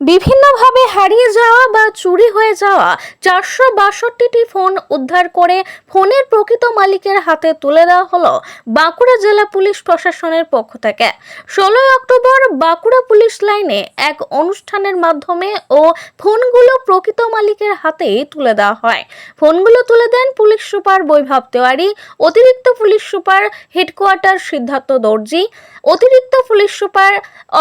বিভিন্নভাবে হারিয়ে যাওয়া বা চুরি হয়ে যাওয়া চারশো বাষট্টিটি ফোন উদ্ধার করে ফোনের প্রকৃত মালিকের হাতে তুলে দেওয়া হলো বাঁকুড়া জেলা পুলিশ প্রশাসনের পক্ষ থেকে। ষোলোই অক্টোবর বাঁকুড়া পুলিশ লাইনে এক অনুষ্ঠানের মাধ্যমে ও ফোনগুলো প্রকৃত মালিকের হাতেই তুলে দেওয়া হয়। ফোনগুলো তুলে দেন পুলিশ সুপার বৈভব তেওয়ারি, অতিরিক্ত police super headquarter Siddharth Darji, অতিরিক্ত police super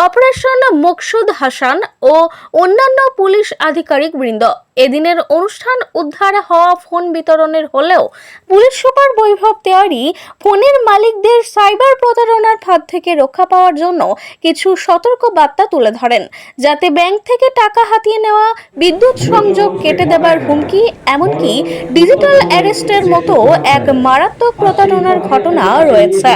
operation Maqsood Hasan ও অন্যান্য পুলিশ আধিকারিক বৃন্দ। এদিনের অনুষ্ঠান উদ্ধার হওয়া ফোন বিতরণের হলেও পুলিশ সুপার বৈভব তেওয়ারি ফোনের মালিকদের সাইবার প্রতারণার হাত থেকে রক্ষা পাওয়ার জন্য কিছু সতর্ক বার্তা তুলে ধরেন, যাতে ব্যাংক থেকে টাকা হাতিয়ে নেওয়া, বিদ্যুৎ সংযোগ কেটে দেবার হুমকি, এমনকি ডিজিটাল অ্যারেস্টের মতো এক মারাত্মক প্রতারণার ঘটনা রয়েছে।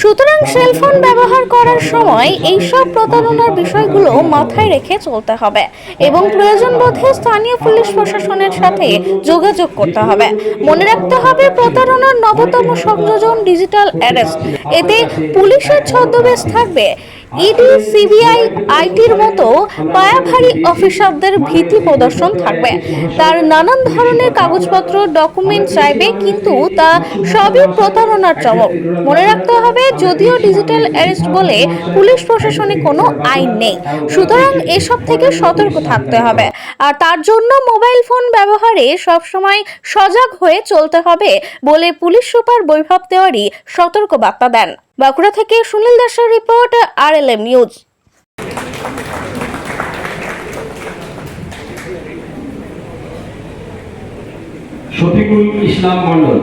সুতরাং সেলফোন ব্যবহার করার সময় এইসব প্রতারণার বিষয়গুলো মাথায় রেখে চলতে হবে এবং প্রয়োজন বোধে স্থানীয় পুলিশ প্রশাসনের সাথে যোগাযোগ করতে হবে। মনে রাখতে হবে প্রতারণার নবতম সংযোজন ডিজিটাল অ্যারেস্ট এতে পুলিশের ছদ্মবেশ থাকবে। ইডি, সিবিআই, আইটির মতো পায়াভারী অফিসারদের ভীতি প্রদর্শন থাকবে। তার নানান ধরনের কাগজপত্র ডকুমেন্ট চাইবে, কিন্তু তা সবই প্রতারণার চমক। মনে রাখতে হবে, যদিও ডিজিটাল অ্যারেস্ট বলে পুলিশ প্রশাসনে কোনো আইন নেই, সুতরাং এসব থেকে সতর্ক থাকতে হবে। আর তার জন্য মোবাইল ফোন ব্যবহারে সবসময় সজাগ হয়ে চলতে হবে বলে পুলিশ সুপার বৈভব তেওয়ারি সতর্ক বার্তা দেন। বাঁকুড়া থেকে সুনীল দাসের report R L M news. Shafiqul Islam Mondal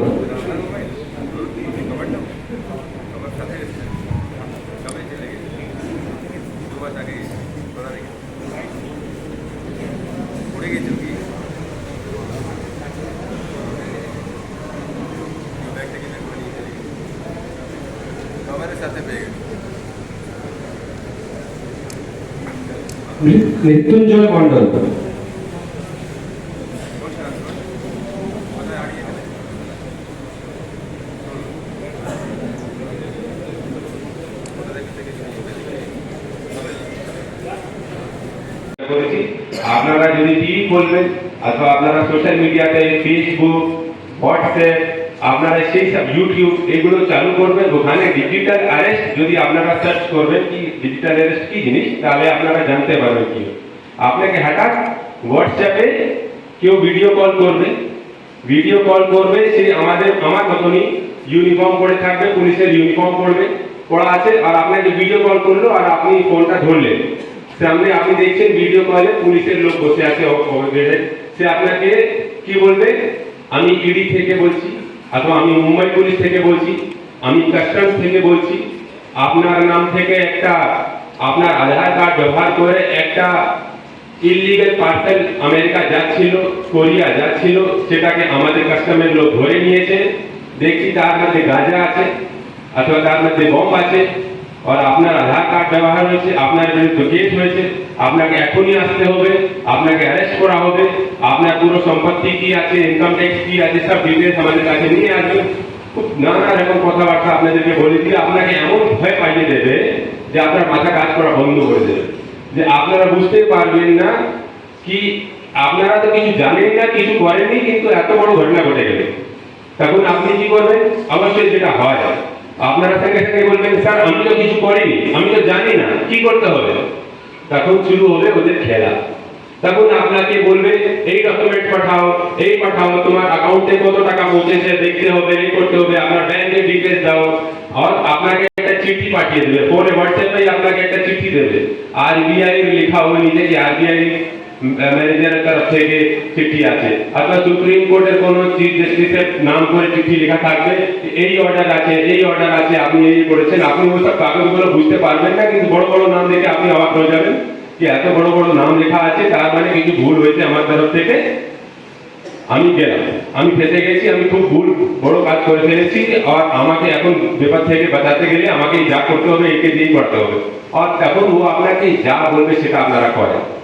আমাদের সাথে পেয়ে গেছি মৃ- মৃত্যুঞ্জয় মন্ডল করেছি আপনারা যদি টিভি করবেন অথবা আপনারা সোশ্যাল মিডিয়াতে ফেসবুক হোয়াটসঅ্যাপ আপনারা সেই সব ইউটিউব এগুলো চালু করবেন। ওখানে ডিজিটাল অ্যারেস্ট যদি আপনারা সার্চ করবেন কি ডিজিটাল অ্যারেস্ট কি জিনিস, তাহলে আপনারা জানতে পারবেন কি। আপনাকে হঠাৎ হোয়াটসঅ্যাপে কেউ ভিডিও কল করবে। ভিডিও কল করবে, সে আমাদের, আমার মতনই ইউনিফর্ম পরে থাকবে, পুলিশের ইউনিফর্ম পরবে পড়া আছে, আর আপনাকে ভিডিও কল করল, আর আপনি ফোনটা ধরলেন। সামনে আপনি দেখছেন ভিডিও কলে পুলিশের লোক বসে আছে। সে আপনাকে কি বলবে? আমি ইডি থেকে বলছি। অথবা আমি মুম্বাই পুলিশ থেকে বলছি। আমি কাস্টমস থেকে বলছি। আপনার নাম থেকে একটা আপনার আধার কার্ড ব্যবহার করে একটা ইলিগেল পার্সেল আমেরিকা যাচ্ছিল, কোরিয়া যাচ্ছিল, সেটাকে আমাদের কাস্টমের লোক ধরে নিয়েছে। দেখছি তার মধ্যে গাঁজা আছে, অথবা তার মধ্যে বম আছে। আর আপনার আধার কার্ড ব্যবহার হয়েছে, আপনার বিরুদ্ধে কেস হয়েছে, আপনাকে এখনই আসতে হবে, আপনাকে অ্যারেস্ট করা হবে, আপনার পুরো সম্পত্তি কি আছে ইনকাম ট্যাক্স কি আছে, সব ডিটেলস আমাদের কাছে নিয়ে আসবেন খুব নানা রকম কথাবার্তা আপনাদেরকে বলে দিয়ে আপনাকে এমন ভয় পাইয়ে দেবে যে আপনার মাথা কাজ করা বন্ধ করে দেবে। যে আপনারা বুঝতে পারবেন না কি, আপনারা তো কিছু জানেন না, কিছু করেননি, কিন্তু এত বড় ঘটনা ঘটে গেলে। তখন আপনি কি করবেন? অবশ্যই যেটা হয়। আপনারা সঙ্গে সঙ্গে বলবেন স্যার, আমি তো কিছু করিনি, আমি তো জানি না, কি করতে হবে? তখন শুরু হবে ওদের খেলা। তখন আপনাকে বলবে, এই ডকুমেন্ট পাঠাও, এই পাঠাও, তোমার অ্যাকাউন্টে কত টাকা পৌঁছেছে, দেখতে হবে এই করতে হবে আপনার ব্যাংকের ডিটেলস দাও। আর আপনাকে একটা চিঠি পাঠিয়ে দেবে, ফোনে হোয়াটসঅ্যাপে আপনাকে একটা চিঠি দেবে। আরবিআই লেখা হবে নিচে যে আরবিআই ম্যানেজারের তরফ থেকে চিঠি আছে। অথবা সুপ্রিম কোর্টের কোনো চিফ জাস্টিসের নাম করে চিঠি লেখা থাকবে? এই অর্ডার আছে, এই অর্ডার আছে, আপনি এই করেছেন। আপনি ওসব কাগজগুলো বুঝতে পারবেন না, কিন্তু বড় বড় নাম দেখে আপনি অবাক হয়ে যাবেন যে এত বড় বড় নাম লেখা আছে, তার মানে কিছু ভুল হয়েছে আমার তরফ থেকে। আমি গেলাম। আমি ফেসে গেছি, আমি খুব ভুল, বড় কাজ করে ফেলেছি। আর আমাকে এখন ব্যাপার থেকে বাঁচাতে গেলে আমাকে যা করতে হবে, একে দিয়েই করতে হবে। আর তখন ও আপনাকে যা বলবে সেটা আপনারা করেন।